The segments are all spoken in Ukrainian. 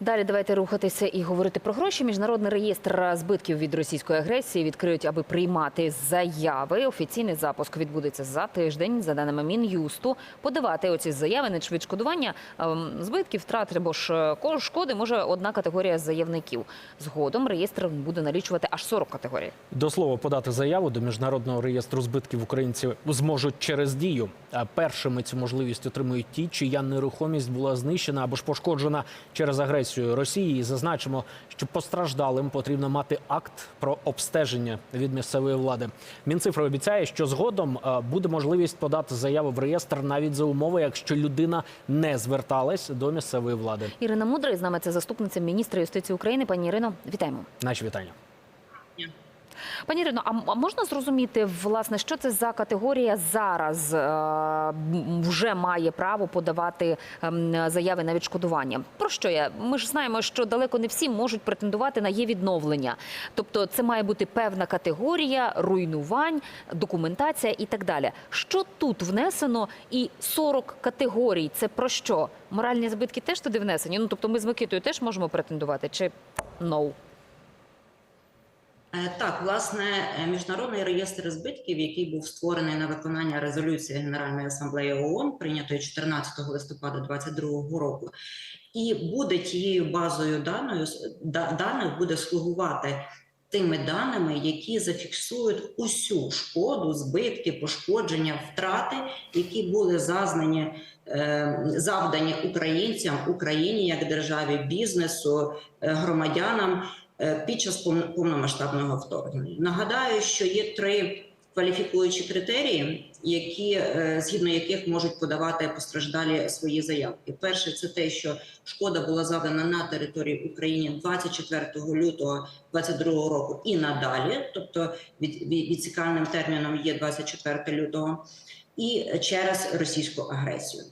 Далі давайте рухатися і говорити про гроші. Міжнародний реєстр збитків від російської агресії відкриють, аби приймати заяви. Офіційний запуск відбудеться за тиждень, за даними мін'юсту. Подавати оці заяви на відшкодування ем, збитків, втрат або ж е, шкоди може одна категорія заявників. Згодом реєстр буде налічувати аж 40 категорій. До слова, подати заяву до міжнародного реєстру збитків українці зможуть через дію. А першими цю можливість отримують ті, чия нерухомість була знищена або ж пошкоджена через агресію Росії. І зазначимо, що постраждалим потрібно мати акт про обстеження від місцевої влади. Мінцифра обіцяє, що згодом е, буде можливість подати заяву в реєстр навіть за умови, якщо людина не зверталась до місцевої влади. Ірина Мудрий з нами це заступниця міністра юстиції України. Пані Ірино, вітаємо. Наші вітання. Пані Ірино, а можна зрозуміти, власне, що це за категорія зараз е, вже має право подавати ем, заяви на відшкодування? Про що я? Ми ж знаємо, що далеко не всі можуть претендувати на є відновлення. Тобто, це має бути певна категорія руйнувань, документація і так далі. Що тут внесено? І 40 категорій. Це про що? Моральні збитки теж туди внесені? Ну тобто, ми з Микитою теж можемо претендувати, чи no? Е, Так, власне, е, міжнародний реєстр збитків, який був створений на виконання резолюції Генеральної асамблеї ООН, прийнятої 14 листопада 2022 року, і буде тією базою даною даних буде слугувати тими даними, які зафіксують усю шкоду, збитки, пошкодження, втрати, які були зазнані. е, Завдані українцям, Україні як державі, бізнесу, громадянам під час пов- повномасштабного вторгнення. Нагадаю, що є три кваліфікуючі критерії, які е, згідно яких можуть подавати постраждалі свої заявки. Перше, це те, що шкода була завдана на території України 24 лютого 2022 року і надалі, тобто від, відсікальним терміном є 24 лютого, і через російську агресію.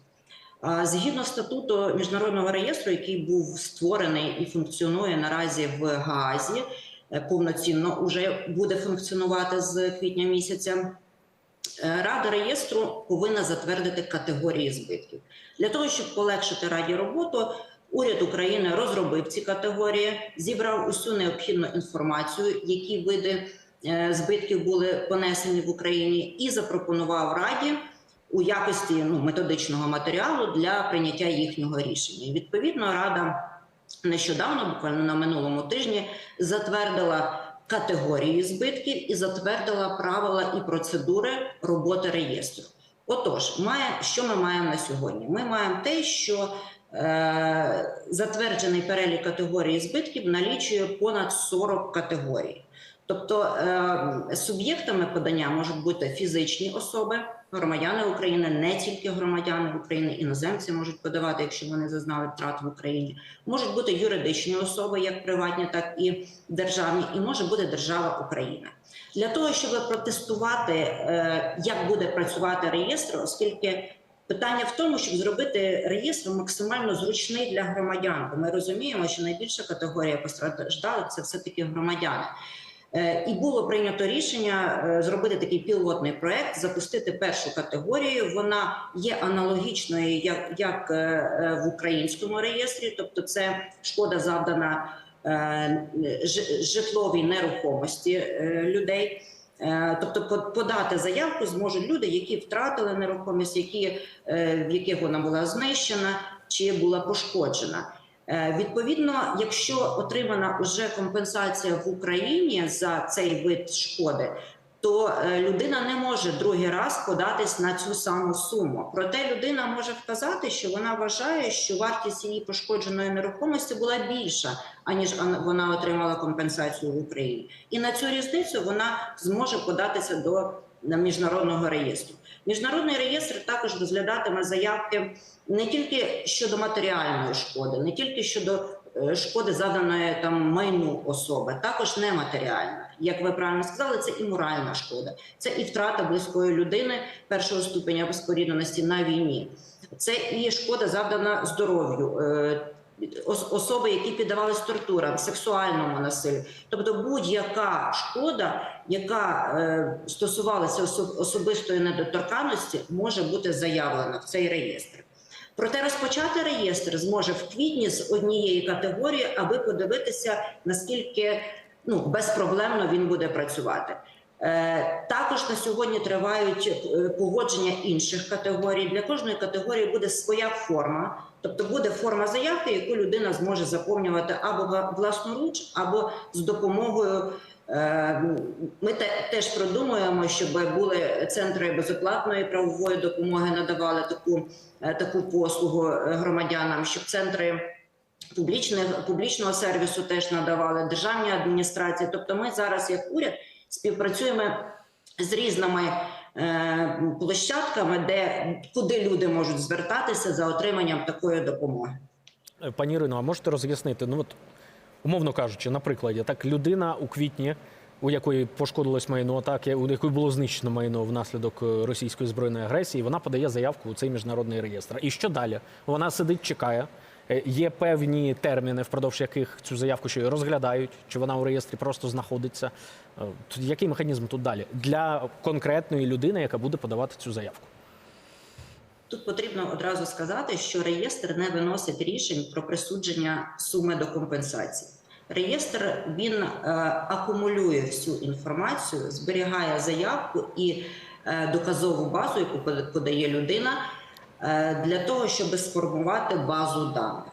Згідно статуту міжнародного реєстру, який був створений і функціонує наразі в Гаазі, е, повноцінно уже буде функціонувати з квітня місяця. е, Рада реєстру повинна затвердити категорії збитків для того, щоб полегшити раді роботу. Уряд України розробив ці категорії, зібрав усю необхідну інформацію, які види е, збитків були понесені в Україні, і запропонував раді у якості ну, методичного матеріалу для прийняття їхнього рішення. І, Відповідно, рада нещодавно, буквально на минулому тижні, затвердила категорії збитків і затвердила правила і процедури роботи реєстру. Отож, має, що ми маємо на сьогодні? Ми маємо те, що е, затверджений перелік категорій збитків налічує понад 40 категорій. Тобто е, суб'єктами подання можуть бути фізичні особи, громадяни України, не тільки громадяни України, іноземці можуть подавати, якщо вони зазнали втрат в Україні. Можуть бути юридичні особи, як приватні, так і державні, і може бути держава Україна. Для того щоб протестувати, е, як буде працювати реєстр, оскільки питання в тому, щоб зробити реєстр максимально зручний для громадян. Бо ми розуміємо, що найбільша категорія постраждалих це все таки громадяни. Е, І було прийнято рішення е, зробити такий пілотний проект, запустити першу категорію. Вона є аналогічною як, як е, в українському реєстрі, тобто це шкода завдана житловій нерухомості людей. Тобто по- подати заявку зможуть люди, які втратили нерухомість, які, в яких вона була знищена чи була пошкоджена. Е, Відповідно, якщо отримана вже компенсація в Україні за цей вид шкоди, то е, людина не може другий раз податись на цю саму суму. Проте людина може вказати, що вона вважає, що вартість її пошкодженої нерухомості була більша, аніж ан- вона отримала компенсацію в Україні. І на цю різницю вона зможе податися до на міжнародного реєстру. Міжнародний реєстр також розглядатиме заявки не тільки щодо матеріальної шкоди, не тільки щодо е, шкоди заданої там майну особи, також нематеріальна. Як ви правильно сказали, це і моральна шкода, це і втрата близької людини першого ступеня спорідненості на війні, це і шкода завдана здоров'ю. Ос- Особи, які піддавались тортурам, сексуальному насиллю, тобто будь-яка шкода, яка е, стосувалася осо- особистої недоторканності, може бути заявлена в цей реєстр. Проте розпочати реєстр зможе в квітні з однієї категорії, аби подивитися, наскільки ну, безпроблемно він буде працювати. Е, Також на сьогодні тривають е, погодження інших категорій. Для кожної категорії буде своя форма, тобто буде форма заявки, яку людина зможе заповнювати або власноруч, або з допомогою. е, Ми теж продумуємо, щоб були центри безоплатної правової допомоги, надавали таку, таку послугу громадянам, щоб центри публічних публічного сервісу теж надавали державні адміністрації. Тобто, ми зараз, як уряд, співпрацюємо з різними е, площадками, де куди люди можуть звертатися за отриманням такої допомоги. Е, Пані Ірино, а можете роз'яснити? Ну от, умовно кажучи, на прикладі, так людина у квітні, у якої пошкодилось майно, так у якої було знищено майно внаслідок е, російської збройної агресії, вона подає заявку у цей міжнародний реєстр. І що далі? Вона сидить, чекає. Е, Є певні терміни, впродовж яких цю заявку ще розглядають, чи вона у реєстрі просто знаходиться. Е, Який механізм тут далі для конкретної людини, яка буде подавати цю заявку? Тут потрібно одразу сказати, що реєстр не виносить рішень про присудження суми до компенсації. Реєстр він е, акумулює всю інформацію, зберігає заявку і е, доказову базу, яку пода- подає людина, для того, щоб сформувати базу даних.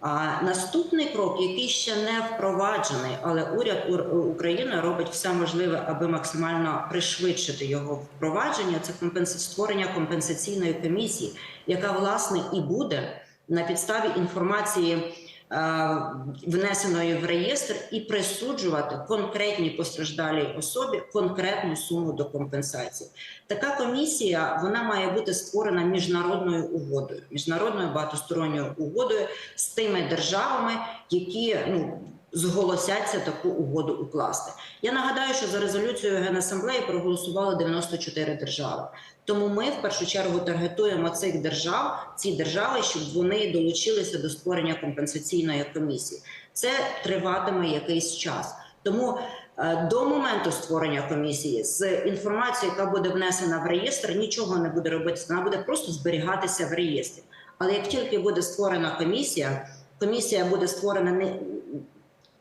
А наступний крок, який ще не впроваджений, але уряд Ур- України робить все можливе, аби максимально пришвидшити його впровадження. Це створення компенсаційної комісії, яка власне і буде на підставі інформації. Е, Внесеної в реєстр і присуджувати конкретній постраждалій особі конкретну суму до компенсації. Така комісія вона має бути створена міжнародною угодою, міжнародною багатосторонньою угодою з тими державами, які ну зголосяться таку угоду укласти. Я нагадаю, що за резолюцією Генасамблеї проголосували 94 держави. Тому ми в першу чергу таргетуємо цих держав, ці держави, щоб вони долучилися до створення компенсаційної комісії. Це триватиме якийсь час. Тому е, до моменту створення комісії з інформацією, яка буде внесена в реєстр, нічого не буде робитися. Вона буде просто зберігатися в реєстрі. Але як тільки буде створена комісія, комісія буде створена не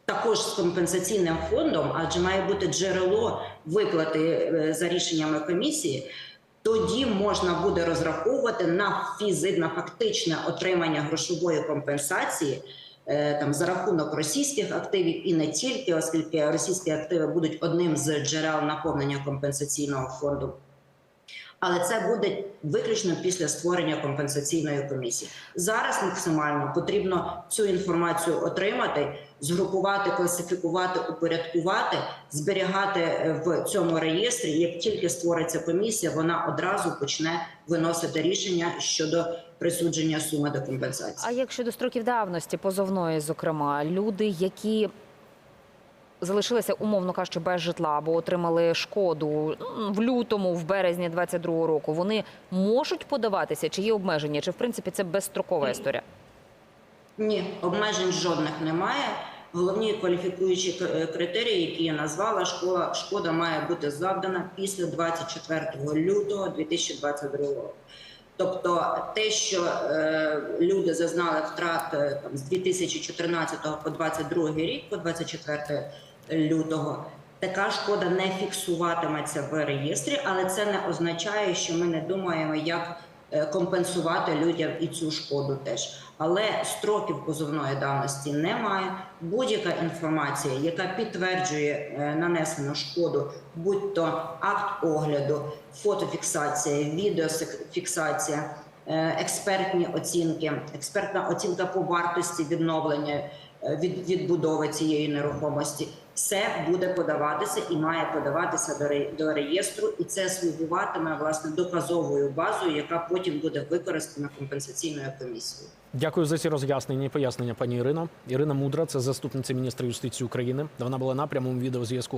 також з компенсаційним фондом, адже має бути джерело виплати е, за рішеннями комісії. Тоді можна буде розраховувати на фізи, фактичне отримання грошової компенсації е, там за рахунок російських активів і не тільки, оскільки російські активи будуть одним з джерел наповнення компенсаційного фонду. Але це буде виключно після створення компенсаційної комісії. Зараз максимально потрібно цю інформацію отримати, згрупувати, класифікувати, упорядкувати, зберігати е, в цьому реєстрі. Як тільки створиться комісія, вона одразу почне виносити рішення щодо присудження суми до компенсації. А як щодо строків давності, позовної, зокрема, люди, які залишилися, умовно кажучи, без житла або отримали шкоду в лютому, в березні 22-го року, вони можуть подаватися, чи є обмеження, чи в принципі це безстрокова історія? Ні, обмежень жодних немає. Головні кваліфікуючі е, критерії, які я назвала, школа шкода має бути завдана після 24 лютого 2022 року. Тобто, те, що е, люди зазнали втрат е, там з 2014 по 2022 рік, по 24 лютого, така шкода не фіксуватиметься в реєстрі, але це не означає, що ми не думаємо, як е, компенсувати людям і цю шкоду теж. Але строків позовної давності немає. Будь-яка інформація, яка підтверджує е, нанесену шкоду, будь то акт огляду, фотофіксація, відеофіксація, е, експертні оцінки, експертна оцінка по вартості відновлення від відбудови цієї нерухомості, все буде подаватися і має подаватися до реєстру, і це слугуватиме власне доказовою базою, яка потім буде використана компенсаційною комісією. Дякую за ці роз'яснення і пояснення, пані Ірино. Ірина Мудра, це заступниця міністра юстиції України. Вона була на прямому відеозв'язку